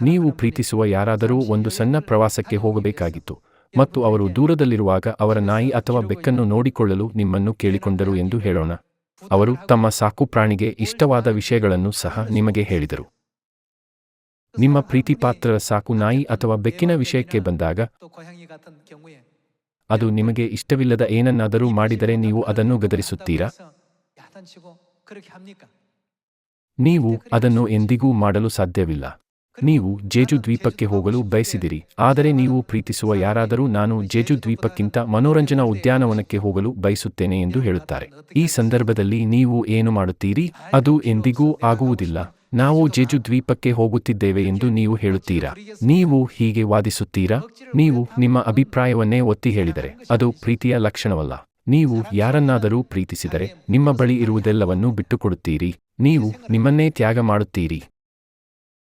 ನೀವು ಪ್ರೀತಿಸುವ ಯಾರಾದರೂ ಒಂದು ಸಣ್ಣ ಪ್ರವಾಸಕ್ಕೆ ಹೋಗಬೇಕಾಗಿತ್ತು ಮತ್ತು ಅವರು ದೂರದಲ್ಲಿರುವಾಗ ಅವರ ನಾಯಿ ಅಥವಾ ಬೆಕ್ಕನ್ನು ನೋಡಿಕೊಳ್ಳಲು ನಿಮ್ಮನ್ನು ಕೇಳಿಕೊಂಡರು ಎಂದು ಹೇಳೋಣ. ಅವರು ತಮ್ಮ ಸಾಕುಪ್ರಾಣಿಗೆ ಇಷ್ಟವಾದ ವಿಷಯಗಳನ್ನು ಸಹ ನಿಮಗೆ ಹೇಳಿದರು. ನಿಮ್ಮ ಪ್ರೀತಿಪಾತ್ರರ ಸಾಕು ನಾಯಿ ಅಥವಾ ಬೆಕ್ಕಿನ ವಿಷಯಕ್ಕೆ ಬಂದಾಗ ಅದು ನಿಮಗೆ ಇಷ್ಟವಿಲ್ಲದ ಏನನ್ನಾದರೂ ಮಾಡಿದರೆ ನೀವು ಅದನ್ನು ಗದರಿಸುತ್ತೀರಾ? ನೀವು ಅದನ್ನು ಎಂದಿಗೂ ಮಾಡಲು ಸಾಧ್ಯವಿಲ್ಲ. ನೀವು ಜೇಜು ದ್ವೀಪಕ್ಕೆ ಹೋಗಲು ಬಯಸಿದಿರಿ. ಆದರೆ ನೀವು ಪ್ರೀತಿಸುವ ಯಾರಾದರೂ ನಾನು ಜೇಜು ದ್ವೀಪಕ್ಕಿಂತ ಮನೋರಂಜನಾ ಉದ್ಯಾನವನಕ್ಕೆ ಹೋಗಲು ಬಯಸುತ್ತೇನೆ ಎಂದು ಹೇಳುತ್ತಾರೆ. ಈ ಸಂದರ್ಭದಲ್ಲಿ ನೀವು ಏನು ಮಾಡುತ್ತೀರಿ? ಅದು ಎಂದಿಗೂ ಆಗುವುದಿಲ್ಲ. ನಾವು ಜೇಜು ದ್ವೀಪಕ್ಕೆ ಹೋಗುತ್ತಿದ್ದೇವೆ ಎಂದು ನೀವು ಹೇಳುತ್ತೀರಾ? ನೀವು ಹೀಗೆ ವಾದಿಸುತ್ತೀರಾ? ನೀವು ನಿಮ್ಮ ಅಭಿಪ್ರಾಯವನ್ನೇ ಒತ್ತಿ ಹೇಳಿದರೆ ಅದು ಪ್ರೀತಿಯ ಲಕ್ಷಣವಲ್ಲ. ನೀವು ಯಾರನ್ನಾದರೂ ಪ್ರೀತಿಸಿದರೆ ನಿಮ್ಮ ಬಳಿ ಇರುವುದೆಲ್ಲವನ್ನೂ ಬಿಟ್ಟುಕೊಡುತ್ತೀರಿ. ನೀವು ನಿಮ್ಮನ್ನೇ ತ್ಯಾಗ ಮಾಡುತ್ತೀರಿ.